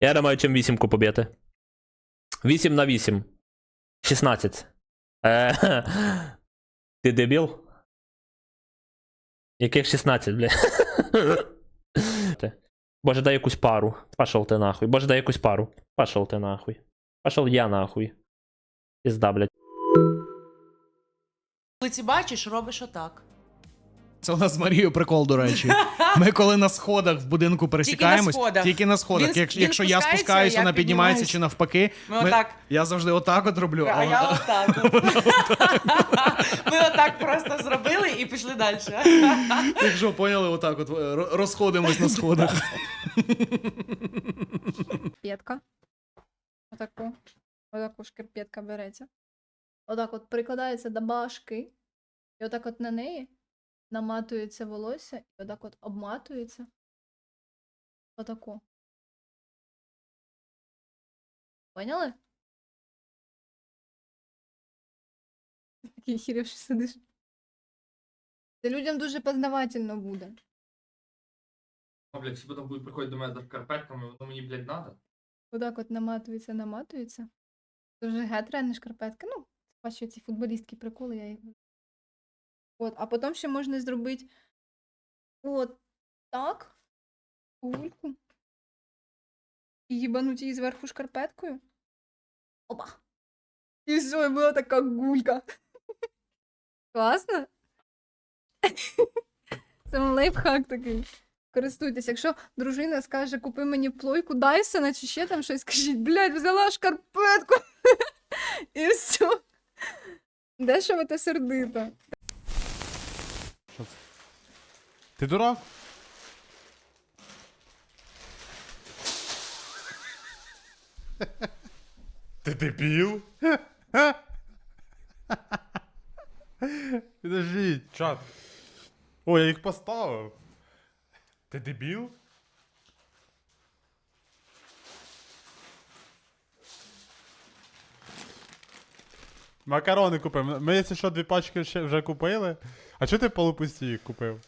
Я не маю чим вісімку побити. 8 на 8. 16. Е, ти дебіл? Яких 16, бля? Боже, дай якусь пару. Пошел ти нахуй. Боже, дай якусь пару. Пошел ти нахуй. Пошел я нахуй. Пізда, блядь. Коли ці бачиш, робиш отак. Це у нас з Марією прикол, до речі. Ми коли на сходах в будинку пересікаємось, сходах. тільки на сходах. Він- Якщо, він якщо я спускається, спускаюсь, я вона піднімається піднімаюсь. чи навпаки. Ми отак. Я завжди отак от роблю. А я вона- отак. от. Ми отак просто зробили і пішли далі. Якщо поняли, отак от ро- розходимось на сходах. шкарпетка. Отаку. Отаку шкарпетка береться. Отак от прикладається до башки. І отак от на неї наматується волосся, і отак от обматується. Отаку. Поняли? Такий хірівший сидиш. Це людям дуже познавательно буде. А, блядь, всі потім будуть приходити до мене за шкарпетками, воно мені, блядь, надо. Отак от наматується, наматується. Це вже гетра, не шкарпетка. Ну, бачу ці футболістські приколи, я їх. От, а потім ще можна зробити от так. Гульку. І їбануть її зверху шкарпеткою. Опа. І все, і була така гулька. Класно? Це лайфхак такий. Користуйтесь. Якщо дружина скаже, купи мені плойку Дайсона чи ще там щось, скажіть, блядь, взяла шкарпетку. І все. Дешево та сердито. Ти дурак? Ти дебіл? Підождіть, чат. О, я їх поставив. Ти дебіл? Макарони купив. Ми, якщо що, дві пачки ще вже купили. А чого ти полупусті їх купив?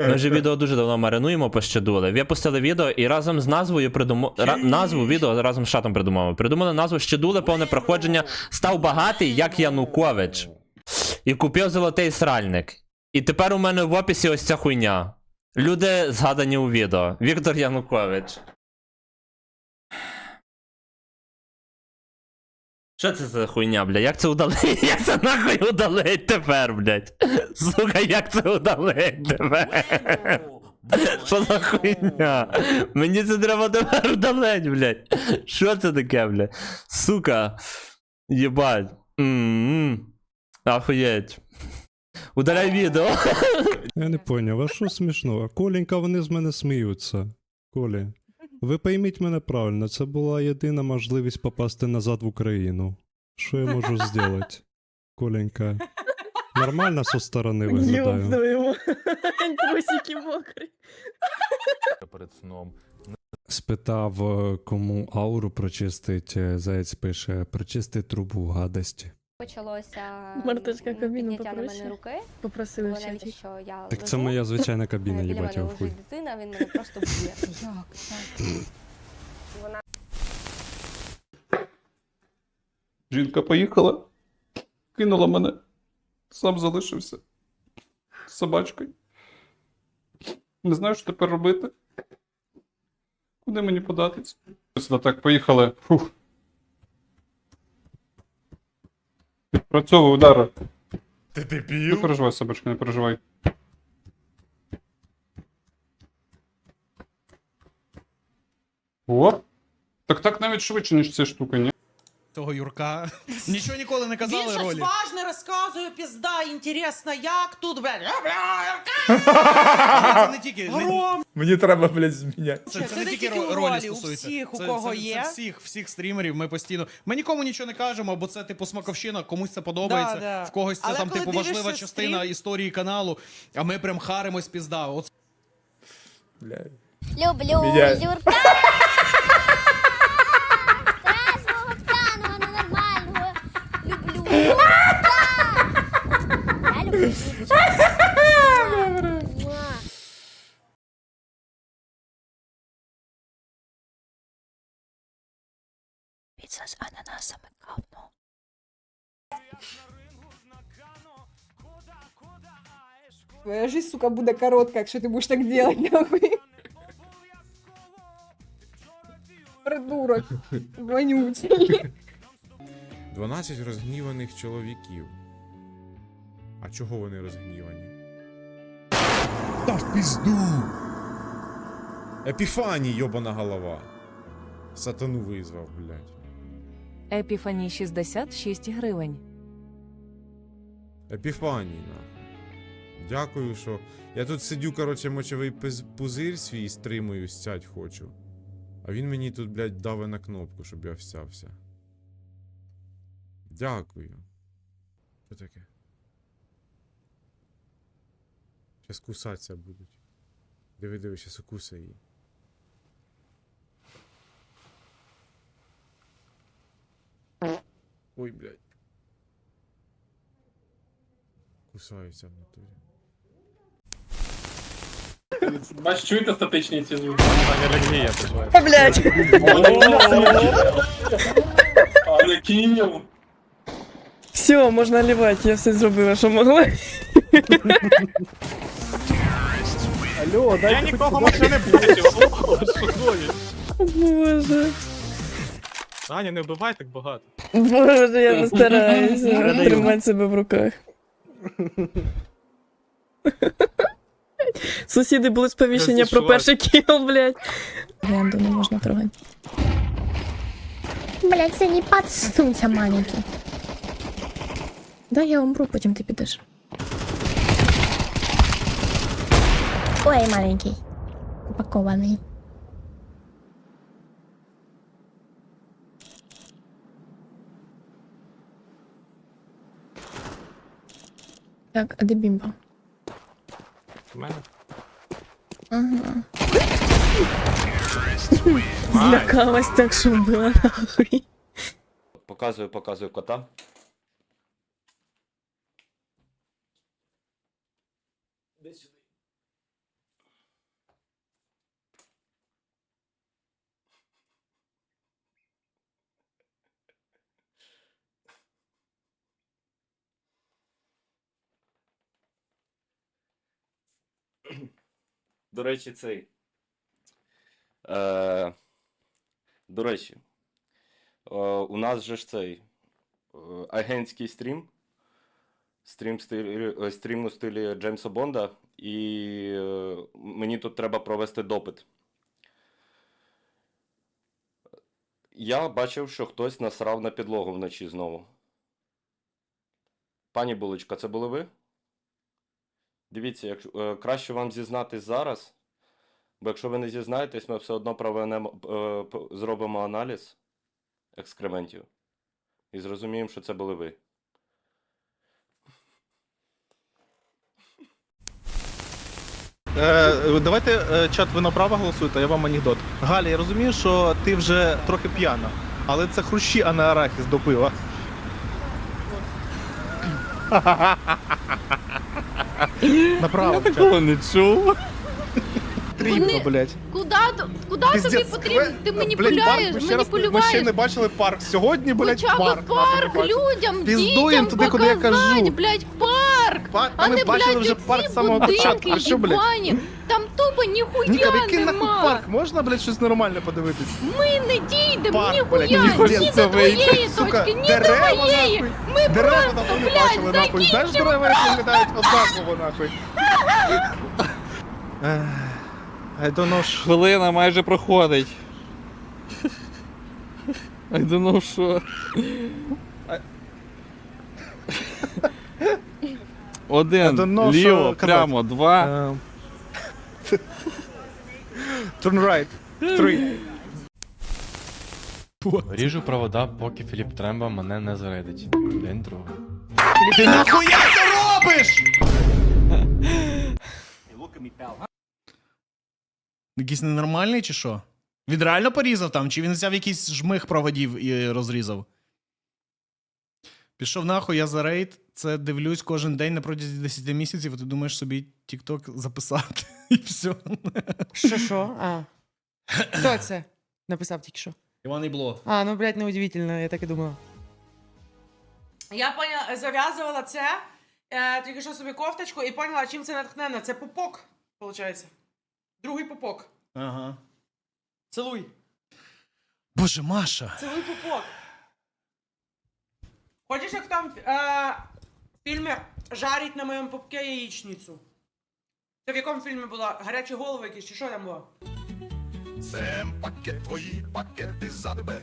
Ми вже відео дуже давно маринуємо пощадули. Випустили відео і разом з назвою придумали назву відео разом з шатом придумали. Придумали назву Щедули повне проходження. Став багатий, як Янукович. І купив золотий сральник. І тепер у мене в описі ось ця хуйня. Люди згадані у відео. Віктор Янукович. Що це за хуйня, бля? Як це удалить? Як це нахуй удалить тепер, блядь? Сука, як це удалить тепер? Що за хуйня? Мені це треба тепер удалить, блядь. Що це таке, блядь? Сука. Єбать. М-м. Ахуєть. Удаляй відео. Я не поняв, а що смішного? Коленька, вони з мене сміються. Колі. Ви пойміть мене правильно, це була єдина можливість попасти назад в Україну. Що я можу зробити? Коленька. Нормально со сторони виглядаю. Трусики мокрі. Перед сном. Спитав, е, кому ауру прочистить, е, заяць пише, прочисти трубу гадості. Почалося Мартишка м, кабіну підняття на попроще. мене руки. Попросили в Вона чаті. що я Так це лежу, моя звичайна е, кабіна, біля їбать я мене в хуй. лежить дитина, він мене просто б'є. Як? Жінка поїхала, кинула мене, сам залишився з собачкою. Не знаю, що тепер робити. Куди мені податись? Сюди так, поїхали. Фух. Відпрацьовую удар. Ти Не дебіл? переживай, собачка, не переживай. О! Так так навіть швидше, ніж ця штука, ні? Того Юрка. Нічого ніколи не Він казали щось ролі. важне розказує, пізда, інтересно, як тут, блядь. Це не тільки. не- Гром. Мені треба, блядь, зміняти. Це, це, Це не не тільки ро- у ролі у стосується. всіх, у це, кого це, є. Це всіх, всіх стрімерів ми постійно. Ми нікому нічого не кажемо, бо це типу смаковщина, комусь це подобається, Да, да. в когось це Але там коли типу важлива дивишся частина стрім- історії каналу, а ми прям харимось пізда. От Блядь. Люблю. Юрка. Піца з ананасами кавно. Твоя жизнь, сука, буде коротка, якщо ти будеш так делать, нахуй. Придурок. Вонючий. 12 розгніваних чоловіків. А чого вони розгнівані? Та в пізду! Епіфаній, йобана голова. Сатану визвав, блядь. Епіфані 66 гривень. Епіфаній, нахуй. Дякую, що. Я тут сидю, короче, мочовий пиз- пузир свій стримую, стять хочу. А він мені тут, блядь, дави на кнопку, щоб я всявся. Дякую. Що таке? Щас кусатися будуть. Диви, диви, щас укуса її. Ой, блядь. Кусаються в натурі. Бач, чуєте статичні ці звуки? Блять. А не кінь. Все, можна лівати, я все зробила, що могла. Я нікого машини не бачив. Боже. Аня, не вбивай так багато. Боже, я постараюся тримати себе в руках. Сусіди були сповіщення про перший кіл, блядь. Генду не можна трогати. Блять, це не подсунься, маленький. Да, я умру, потім ти підеш. Ой, маленький. Упакований. Так, а де бімба? У мене? Ага. Злякалась так, що вбила нахуй. Показую, показую кота. До речі, цей. Е, до речі, е, у нас же ж цей е, агентський стрім. Стрім, стилі, е, стрім у стилі Джеймса Бонда, і е, мені тут треба провести допит. Я бачив, що хтось насрав на підлогу вночі знову. Пані Булочка, це були ви? Дивіться, якщо, е, краще вам зізнатись зараз, бо якщо ви не зізнаєтесь, ми все одно проведемо, е, зробимо аналіз екскрементів і зрозуміємо, що це були ви. Е, давайте е, чат ви направо голосуєте, а я вам анекдот. Галя, я розумію, що ти вже трохи п'яна, але це хрущі, а не арахіс до пива. Направо. Я такого не чув. Потрібно, блядь. Куда, куда Пиздец, тобі потрібно парк, ми ще раз- Ми ще не бачили парк. Сьогодні, блядь, парк. нахуй не бачили. людям, Піздуєм туди, куди я кажу. блядь, парк! А ми бачили вже парк з самого початку. Ви що, блядь? Там тупо ніхуя Ніка, в який нахуй парк? Можна, блядь, щось нормальне подивитись? Ми не дійдемо Парк, блядь, ні до твоєї Сука, дерева, нахуй. Дерева давно не бачили, нахуй. Знаєш, дерева, як виглядають однаково, нахуй. Ех, I don't know, що... Хвилина майже проходить. I don't know, що. Один, know, ліво, що казати. прямо, два. Е, Turn right. Three. Ріжу провода, поки Філіп Тремба мене не зарядить. День другий. Ти нахуя це робиш? Якийсь ненормальний чи що? Він реально порізав там, чи він взяв якийсь жмих проводів і розрізав? Пішов нахуй, я за рейд. Це дивлюсь кожен день на протязі 10 місяців, і ти думаєш собі TikTok записати. І все. Що що? А. Хто це? Написав тільки що. Іван Ібло. А, ну, блядь, неудивительно, я так і думала. Я поняла, зав'язувала це, е, тільки що собі кофточку і поняла, чим це натхнено. Це пупок, виходить. Другий пупок. Ага. Целуй. Боже, Маша. Целуй пупок. Хочеш, як там е, в жарить на моєму пупке яєчницю? Це в якому фільмі було? Гарячі голови якісь, чи що там було? Це пакет твої пакети за тебе.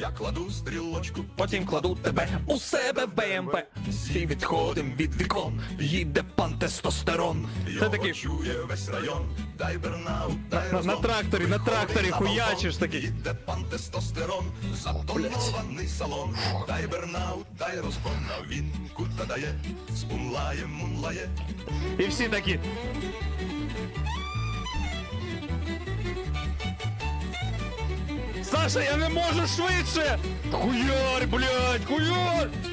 Я кладу стрілочку, потім кладу тебе у себе в БМП. Всі відходим від вікон, їде пан тестостерон. Його такий... чує весь район. Дай бернаут, дай На- на тракторі, на тракторі хуячиш такий. Їде пан тестостерон, затонований салон. Дай бернаут, дай розгон, а він кута дає. Спунлає, мунлає. І всі такі. Саша, я не можу швидше! Хуяр, блядь, хуярь!